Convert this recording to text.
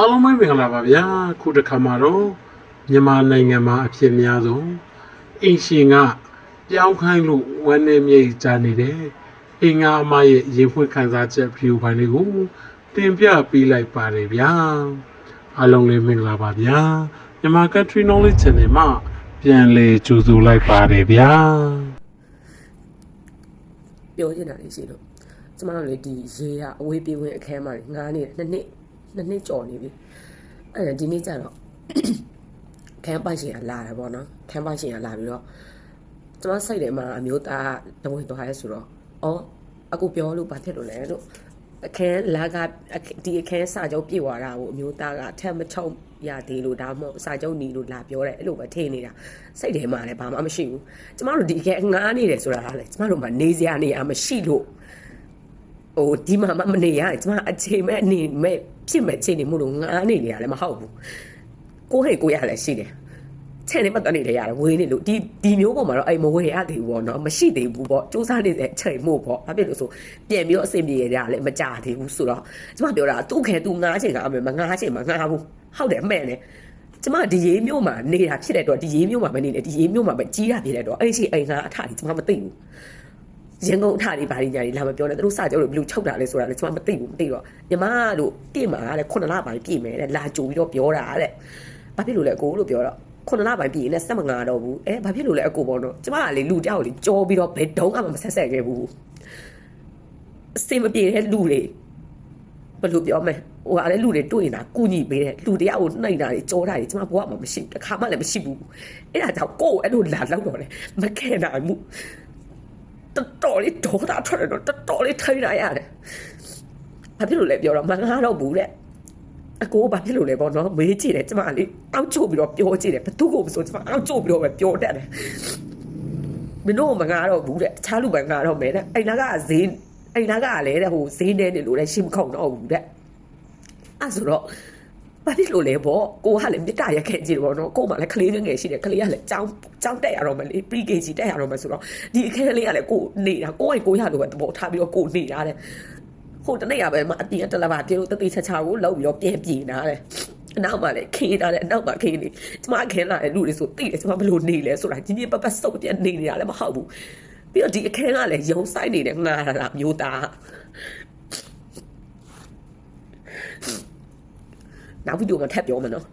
အားလုံးပဲမင်္ဂလာပါဗျာခုတစ်ခါမှာတော့မြန်မာနိုင်ငံမှာအဖြစ်များဆုံးအင်ရှင်ကပြောင်းခိုင်းလို့ဝမ်းနေမြိတ်ကြနေတယ်အင်္ဂါအမရဲ့ရေဖွင့်ခန်းစားချက်ဗီဒီယိုဖိုင်လေးကိုတင်ပြပေးလိုက်ပါတယ်ဗျာအားလုံးလည်းမင်္ဂလာပါဗျာမြန်မာ Country Knowledge Channel မှာပြန်လည်ကြိုဆိုလိုက်ပါတယ်ဗျာပြောချင်တာလေးရှိလို့ကျမတို့လေဒီရေကအဝေးပြေးဝင်အခန်းမှာငားနေတယ်နှစ်နှစ် နှစ်နှစ်ကြော်နေပြီအဲ့ဒါဒီနေ့ကျတော့ခန်းပိုက်ရှင်ကလာတယ်ပေါ့နော်ခန်းပိုက်ရှင်ကလာပြီးတော့ကျမစိတ်ထဲမှာအမျိုးသားတဝင်သွားရဲဆိုတော့အော်အခုပြောလို့ဘာဖြစ်လို့လဲလို့အခန်းလာကဒီအခန်းစာချုပ်ပြေသွားတာကိုအမျိုးသားကထက်မချုံရသေးလို့ဒါမှမဟုတ်စာချုပ်နီလို့လာပြောတယ်အဲ့လိုပဲထင်နေတာစိတ်ထဲမှာလည်းဘာမှမရှိဘူးကျမတို့ဒီအခန်းငားနေတယ်ဆိုတာကလည်းကျမတို့မှနေစရာနေရာမရှိလို့ ဟိုဒီမှာမမနေရကျမအချိန်မဲ့အနေမဲ့ဖြစ်မဲ့ချိန်နေမှုလို့ငားနေနေရလည်းမဟုတ်ဘူးကိုဟဲ့ကိုရလည်းရှိတယ်ချက်နေပတ်သက်နေတယ်ရတယ်ဝေးနေလို့ဒီဒီမျိုးပေါ်မှာတော့အဲ့မဝေးရသေးဘူးပေါ့နော်မရှိသေးဘူးပေါ့စူးစမ်းနေတဲ့အချိန်မို့ပေါ့ဘာဖြစ်လို့ဆိုပြန်ပြီးတော့အဆင်ပြေရကြလည်းမကြသေးဘူးဆိုတော့ကျမပြောတာသူ့ခဲသူငားချိန်ကအမေမငားချိန်မငားဘူးဟုတ်တယ်အမှန်တယ်ကျမဒီရေးမျိုးမှာနေတာဖြစ်တဲ့တော့ဒီရေးမျိုးမှာမနေနဲ့ဒီရေးမျိုးမှာပဲကြီးတာဖြစ်တဲ့တော့အဲ့ဒီအိမ်ကအထာကြီးကျမမသိဘူး ရန်ကုန်အထာတွေဘာတွေညာတွေလာမပြောနဲ့သူတို့စကြောလို့ဘယ်လိုချုပ်တာလဲဆိုတာလည်းကျွန်မမသိဘူးမသိတော့ညီမတို့တင့်မှာလည်းခုနလပိုင်းပြည့်မယ်တဲ့လာကြိုပြီးတော့ပြောတာတဲ့ဘာဖြစ်လို့လဲအကိုလို့ပြောတော့ခုနလပိုင်းပြည့်ရင်လည်းစက်မငါတော့ဘူးအဲဘာဖြစ်လို့လဲအကိုပေါ့နော်ကျွန်မကလေလူတောက်လေကြောပြီးတော့ဘယ်တုံးမှမဆက်ဆက်ခဲ့ဘူးအစင်မပြေတဲ့လူတွေဘယ်လိုပြောမလဲဟိုကလည်းလူတွေတွေ့နေတာကုညီပေးတယ်လူတရားကိုနှိမ့်တာတွေကြောတာတွေကျွန်မဘဝမှာမရှိဘူးတစ်ခါမှလည်းမရှိဘူးအဲ့ဒါကြောင့်ကိုယ်အဲ့လိုလာလောက်တော့လေမခဲနိုင်ဘူး တော်တော်လေးဒေါသထွက်တယ်တော့တော်တော်လေးထိရရတယ်။ဘာဖြစ်လို့လဲပြောတော့မငါတော့ဘူးတဲ့အကိုဘာဖြစ်လို့လဲပေါ့နော်မေးကြည့်တယ်ကျမလေးအောက်ချို့ပြီးတော့ပြောကြည့်တယ်ဘသူ့ကိုမဆိုကျမအောက်ချို့ပြီးတော့ပဲပြောတတ်တယ်။မင်းတို့မငါတော့ဘူးတဲ့တခြားလူပဲငါတော့မယ်တဲ့အိမ်နာကဈေးအိမ်နာကလည်းတဲ့ဟိုဈေးနေနေလို့လည်းရှင်းမခုံတော့ဘူးတဲ့။အဲ့ဆိုတော့ ဘာဖြစ်လို့လဲပေါ့ကိုကလည်းမြစ်တာရက်ခဲ့ကြည့်တယ်ပေါ့နော်ကို့မှာလည်းကလေးငယ်ရှိတယ်ကလေးကလည်းကြောင်းကြောင်းတက်ရတော့မလေ pre kg တက်ရတော့မဆိုတော့ဒီအခန်းလေးကလည်းကိုနေတာကိုယ့်အိမ်ကိုရလို့ပဲသဘောထားပြီးတော့ကိုနေတာတဲ့ဟိုတနေ့ကပဲမအပြင်တလဘာပြေလို့တတိချာချာကိုလောက်ပြီးတော့ပြန်ပြေးနာတဲ့အနောက်မှာလည်းခင်းတာတဲ့အနောက်မှာခင်းနေကျမခင်းလာတဲ့လူတွေဆိုတိတယ်ကျမဘလို့နေလဲဆိုတာကြီးကြီးပပစုပ်ပြန်နေနေတာလည်းမဟုတ်ဘူးပြီးတော့ဒီအခန်းကလည်းရုံဆိုင်နေတဲ့ငါလာမျိုးသား နောက်ဗီဒီယိုမှာထပ်ပြောမယ်နော်